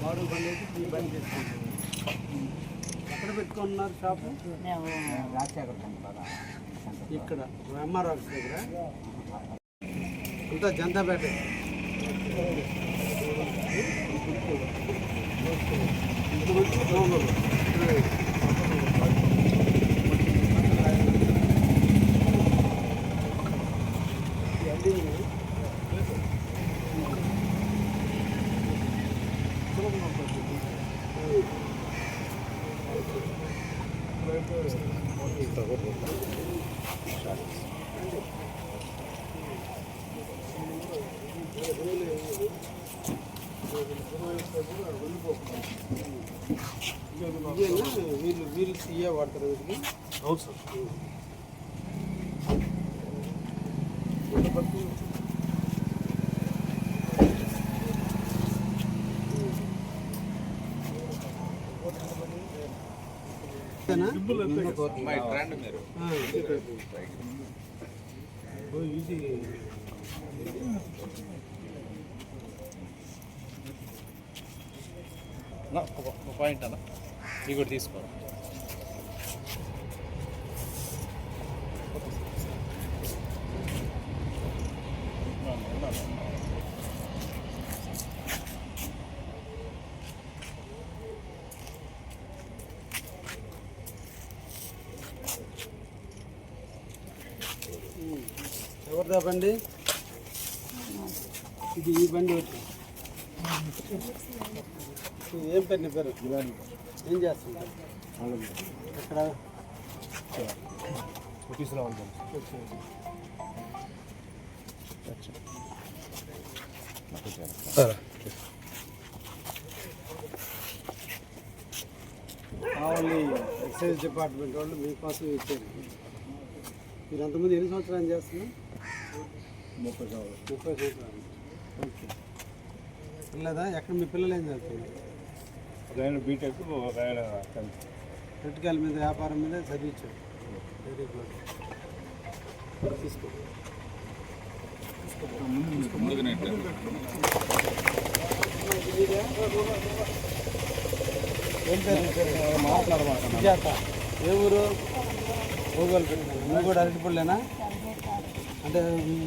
బాడు బండి బండి ఎక్కడ పెట్టుకున్నారు షాపు? మేము రాజశేఖర్ ఇక్కడ ఎంఆర్ ఆఫీస్ దగ్గర? అంతా జనతాపేట Thank you. వీళ్ళు వీళ్ళు సీఏ వాడతారు వీటికి అవును సార్ ఇదేనా? అన్న ఒక పాయింట్ అన్న. ఇది కూడా తీసుకోరా ఎవరిదా బండి? ఇది ఈ బండి వచ్చి ఏం పేరు నీ పేరు? ఏం చేస్తుంది ఎక్కడ? ఆఫీస్లో ఉంటాం కావాలి ఎక్సైజ్ డిపార్ట్మెంట్ వాళ్ళు మీకోసం ఇచ్చారు. మీరు అంతమంది ఎన్ని సంవత్సరాలు చేస్తున్నారు? ముప్పై కావాలి ముప్పై సంవత్సరాలు. ఓకే. పిల్లదా ఎక్కడ మీ పిల్లలు ఏం చదువుతున్నారు ఒక ఆయన బీటెక్ ఒక ఆయన టెన్త్ మీద వ్యాపారం మీద చదివించారు వెరీ గుడ్ తీసుకో ఏం ఊరు? భూగోళ నువ్వు కూడా అరటిపళ్ళేనా? అంటే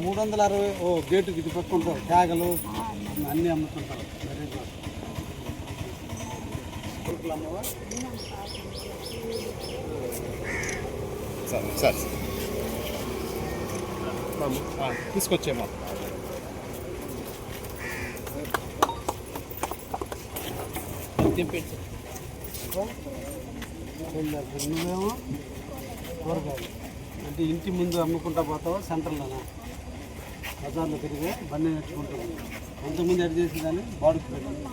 మూడు వందల అరవై ఓ గేటుకి ఇది పెట్టుకుంటావు. ట్యాగలు అన్నీ అమ్ముతుంటావు. అమ్మవా సార్ సార్. తీసుకొచ్చేమా వెళ్ళారు. నువ్వేమో కూరగాయలు. అంటే ఇంటి ముందు అమ్ముకుంటా పోతావా సెంటర్లోనా? బజార్లో తిరిగి బండి నేర్చుకుంటావు కొంతమంది ఎడ్ చేసి కానీ బాడుకు పెట్టాను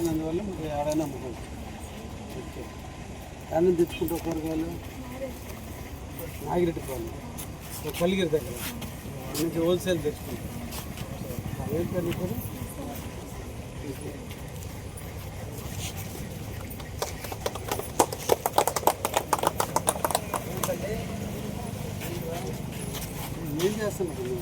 ఇది తెచ్చినందువల్ల మీరు ఎవరైనా అమ్ముకోండి ఓకే. కానీ తెచ్చుకుంటావు కూరగాయలు నాగిరెడ్డి పాలు. కలిగిరి దగ్గర. నుంచి హోల్సేల్ తెచ్చుకుంటాం. ఏం పేరు నీ పేరు ఓకే. ఏం చేస్తున్నారు?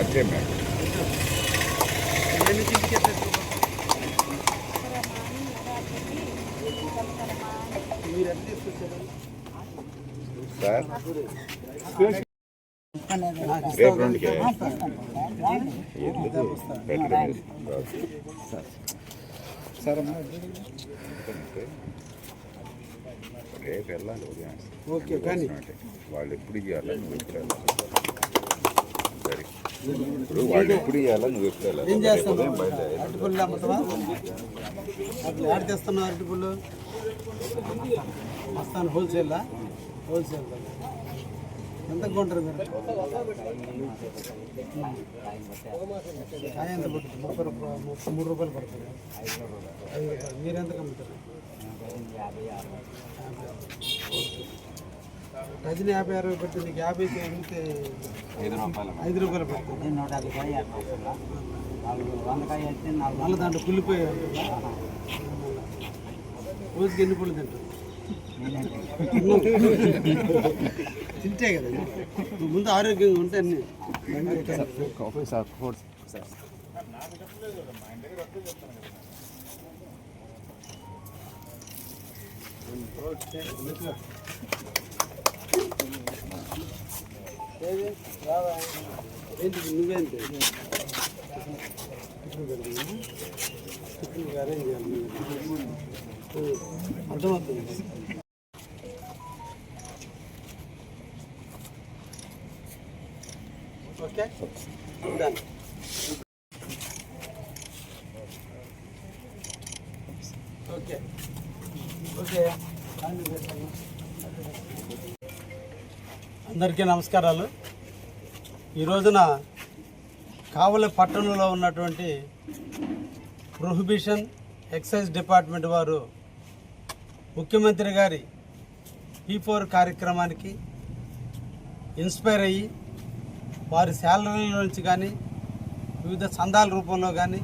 అదే మేడం మీరు ఎంత తీసుకొచ్చారు సార్ అనేది రేపు వెళ్ళాలి ఉదయం వాళ్ళు ఎప్పుడు ఇవ్వాలి నువ్వు ఎప్పుడు వెళ్ళాలి. ఇప్పుడు వాళ్ళు ఎప్పుడు ఇవ్వాలా నువ్వు ఎప్పుడు ఏం చేస్తావు అరటిపళ్ళు అమ్ముతావా? అట్లా యాడ్ తెస్తున్నావు అరటిపళ్ళు వస్తాను హోల్సేలా హోల్సేల్ ఎంత కొంటారు మీరు? కాయ ఎంత పడుతుంది? ముప్పై రూపాయలు ముప్పై మూడు రూపాయలు పడుతుంది. ఐదు రూపాయలు. మీరు ఎంత అమ్ముతారు యాభై అరవై డజన్ యాభై అరవై పెట్టి నీకు యాభైకి అమ్మితే ఐదు రూపాయలు ఐదు రూపాయలు పడుతుంది. నూట యాభై కాయ నాలుగు వందకాయ అయితే నాలుగు మళ్ళీ దాంట్లో కుళ్ళిపోయి రోజుకి ఎన్ని పళ్ళు తింటారు? తింటే కదా. ముందు ఆరోగ్యంగా ఉంటే అన్ని. ఏది? నువ్వేంటి అరేంజ్ చేయాలి అర్థమవుతుంది ఓకే డన్ ఓకే. ఓకే. అందరికీ నమస్కారాలు. ఈ రోజున కావలి పట్టణంలో ఉన్నటువంటి ప్రొహిబిషన్ ఎక్సైజ్ డిపార్ట్మెంట్ వారు ముఖ్యమంత్రి గారి పీ ఫోర్ కార్యక్రమానికి ఇన్స్పైర్ అయ్యి వారి శాలరీల నుంచి కానీ వివిధ సందాల రూపంలో కానీ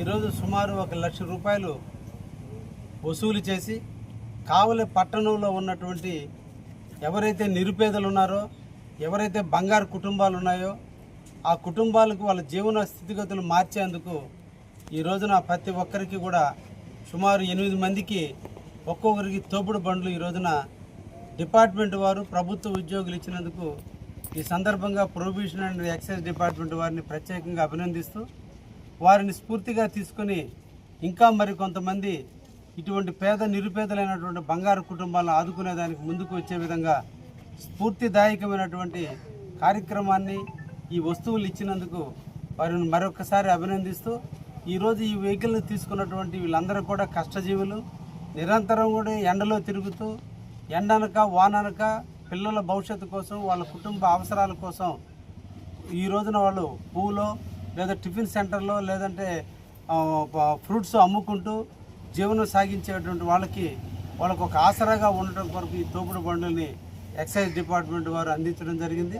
ఈరోజు సుమారు ఒక లక్ష రూపాయలు వసూలు చేసి కావలి పట్టణంలో ఉన్నటువంటి ఎవరైతే నిరుపేదలు ఉన్నారో ఎవరైతే బంగారు కుటుంబాలు ఉన్నాయో ఆ కుటుంబాలకు వాళ్ళ జీవన స్థితిగతులు మార్చేందుకు ఈ రోజున ప్రతి ఒక్కరికి కూడా సుమారు ఎనిమిది మందికి ఒక్కొక్కరికి తోపుడు బండ్లు ఈ రోజున డిపార్ట్మెంట్ వారు ప్రభుత్వ ఉద్యోగులు ఇచ్చినందుకు ఈ సందర్భంగా ప్రొహిబిషన్ అండ్ ఎక్సైజ్ డిపార్ట్మెంట్ వారిని ప్రత్యేకంగా అభినందిస్తూ వారిని స్ఫూర్తిగా తీసుకొని ఇంకా మరి కొంతమంది ఇటువంటి పేద నిరుపేదలైనటువంటి బంగారు కుటుంబాలను ఆదుకునేదానికి ముందుకు వచ్చే విధంగా స్ఫూర్తిదాయకమైనటువంటి కార్యక్రమాన్ని ఈ వస్తువులు ఇచ్చినందుకు వారిని మరొకసారి అభినందిస్తూ ఈరోజు ఈ వెహికల్ని తీసుకున్నటువంటి వీళ్ళందరూ కూడా కష్టజీవులు. నిరంతరం కూడా ఎండలో తిరుగుతూ ఎండనక వాననక పిల్లల భవిష్యత్తు కోసం వాళ్ళ కుటుంబ అవసరాల కోసం ఈ రోజున వాళ్ళు పువ్వులో లేదా టిఫిన్ సెంటర్లో లేదంటే ఫ్రూట్స్ అమ్ముకుంటూ జీవనం సాగించేటువంటి వాళ్ళకి వాళ్ళకు ఒక ఆసరాగా ఉండటం కొరకు ఈ తోపుడు బండుల్ని ఎక్సైజ్ డిపార్ట్మెంట్ వారు అందించడం జరిగింది.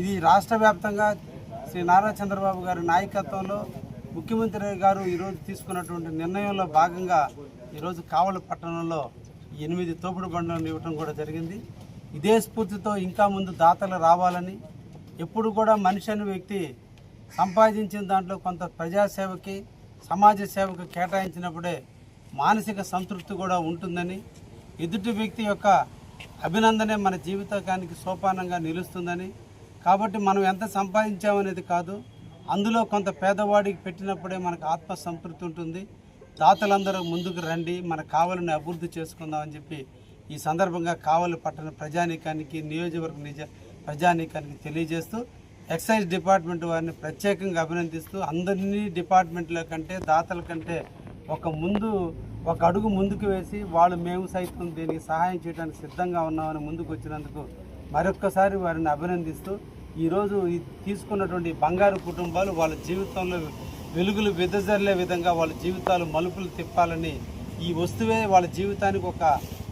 ఇది రాష్ట్ర వ్యాప్తంగా శ్రీ నారా చంద్రబాబు గారి నాయకత్వంలో ముఖ్యమంత్రి గారు ఈరోజు తీసుకున్నటువంటి నిర్ణయంలో భాగంగా ఈరోజు కావలి పట్టణంలో ఎనిమిది తోపుడు బండ్లను ఇవ్వటం కూడా జరిగింది. ఇదే స్ఫూర్తితో ఇంకా ముందు దాతలు రావాలని ఎప్పుడు కూడా మనిషి అనే వ్యక్తి సంపాదించిన దాంట్లో కొంత ప్రజాసేవకి సమాజ సేవకు కేటాయించినప్పుడే మానసిక సంతృప్తి కూడా ఉంటుందని ఎదుటి వ్యక్తి యొక్క అభినందనే మన జీవితానికి సోపానంగా నిలుస్తుందని. కాబట్టి మనం ఎంత సంపాదించామనేది కాదు అందులో కొంత పేదవాడికి పెట్టినప్పుడే మనకు ఆత్మ సంతృప్తి ఉంటుంది. దాతలందరూ ముందుకు రండి మన కావలిని అభివృద్ధి చేసుకుందామని చెప్పి ఈ సందర్భంగా కావలి పట్టణ ప్రజానీకానికి నియోజకవర్గ నిజ ప్రజానీకానికి తెలియజేస్తూ ఎక్సైజ్ డిపార్ట్మెంట్ వారిని ప్రత్యేకంగా అభినందిస్తూ అందరినీ డిపార్ట్మెంట్ల కంటే దాతల కంటే ఒక ముందు ఒక అడుగు ముందుకు వేసి వాళ్ళు మేము సైతం దీనికి సహాయం చేయడానికి సిద్ధంగా ఉన్నామని ముందుకు వచ్చినందుకు మరొక్కసారి వారిని అభినందిస్తూ ఈరోజు ఈ తీసుకున్నటువంటి బంగారు కుటుంబాలు వాళ్ళ జీవితంలో వెలుగులు వెదజల్లే విధంగా వాళ్ళ జీవితాలు మలుపులు తిప్పాలని ఈ వస్తువే వాళ్ళ జీవితానికి ఒక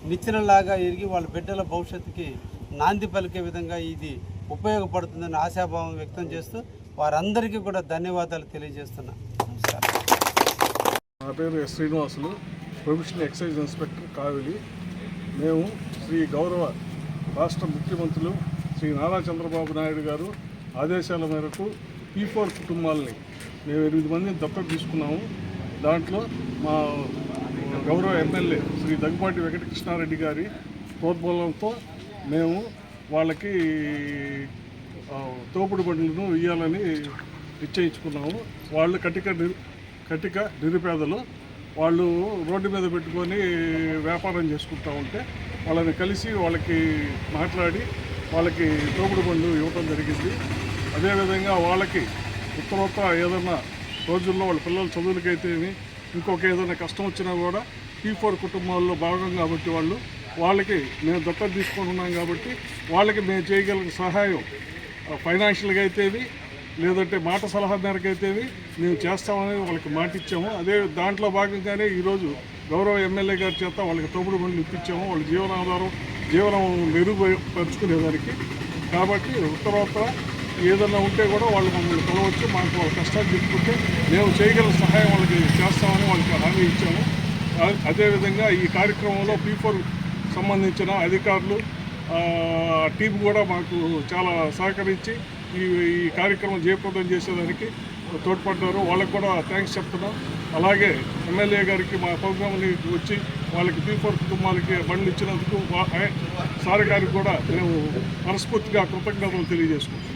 నిచ్చెనలాగా ఎరిగి వాళ్ళ బిడ్డల భవిష్యత్తుకి నాంది పలికే విధంగా ఇది ఉపయోగపడుతుందని ఆశాభావం వ్యక్తం చేస్తూ వారందరికీ కూడా ధన్యవాదాలు తెలియజేస్తున్నాను నా పేరు S Srinivasulu professional excise inspector Kavali మేము శ్రీ గౌరవ రాష్ట్ర ముఖ్యమంత్రులు శ్రీ నారా చంద్రబాబు నాయుడు గారు ఆదేశాల మేరకు పీ ఫోర్ కుటుంబాలని మేము ఎనిమిది మందిని దత్తత తీసుకున్నాము. దాంట్లో మా గౌరవ ఎమ్మెల్యే శ్రీ దగ్గుపాటి వెంకటకృష్ణారెడ్డి గారి ప్రోద్బలంతో మేము వాళ్ళకి తోపుడు బండ్లను ఇవ్వాలని నిశ్చయించుకున్నాము. వాళ్ళు కటిక కటిక నిరుపేదలు వాళ్ళు రోడ్డు మీద పెట్టుకొని వ్యాపారం చేసుకుంటూ ఉంటే వాళ్ళని కలిసి వాళ్ళకి మాట్లాడి వాళ్ళకి తోపుడు బండ్లు ఇవ్వటం జరిగింది. అదేవిధంగా వాళ్ళకి ఉత్తరోత్తర ఏదైనా రోజుల్లో వాళ్ళ పిల్లల చదువులకైతేమి ఇంకొక ఏదైనా కష్టం వచ్చినా కూడా పీ ఫోర్ కుటుంబాల్లో భాగం కాబట్టి వాళ్ళు వాళ్ళకి మేము దత్తత తీసుకొని ఉన్నాం కాబట్టి వాళ్ళకి మేము చేయగలిగిన సహాయం ఫైనాన్షియల్గా అయితేవి లేదంటే మాట సలహా మేరకు అయితేవి మేము చేస్తామని వాళ్ళకి మాట ఇచ్చాము అదే దాంట్లో భాగంగానే ఈరోజు గౌరవ ఎమ్మెల్యే గారి చేత వాళ్ళకి తోపుడు బండ్లు ఇప్పించాము. వాళ్ళ జీవనాధారం జీవనం మెరుగుపరుచుకునేదానికి. కాబట్టి ఉత్తరోత్తర ఏదైనా ఉంటే కూడా వాళ్ళు మమ్మల్ని కలవచ్చు. మాకు వాళ్ళ కష్టాలు చెప్పుకుంటే మేము చేయగల సహాయం వాళ్ళకి చేస్తామని వాళ్ళకి హామీ ఇచ్చాము. అదేవిధంగా ఈ కార్యక్రమంలో పీపుల్ సంబంధించిన అధికారులు టీం కూడా మాకు చాలా సహకరించి ఈ ఈ కార్యక్రమం జయప్రదం చేసేదానికి తోడ్పడ్డారు. వాళ్ళకి కూడా థ్యాంక్స్ చెప్తున్నాం. అలాగే ఎమ్మెల్యే గారికి మా ప్రోగ్రాంని వచ్చి వాళ్ళకి పీఫోర్ కుటుంబాలకి బండ్లు ఇచ్చినందుకు సార్ గారికి కూడా మేము మనస్ఫూర్తిగా కృతజ్ఞతలు తెలియజేసుకుంటాం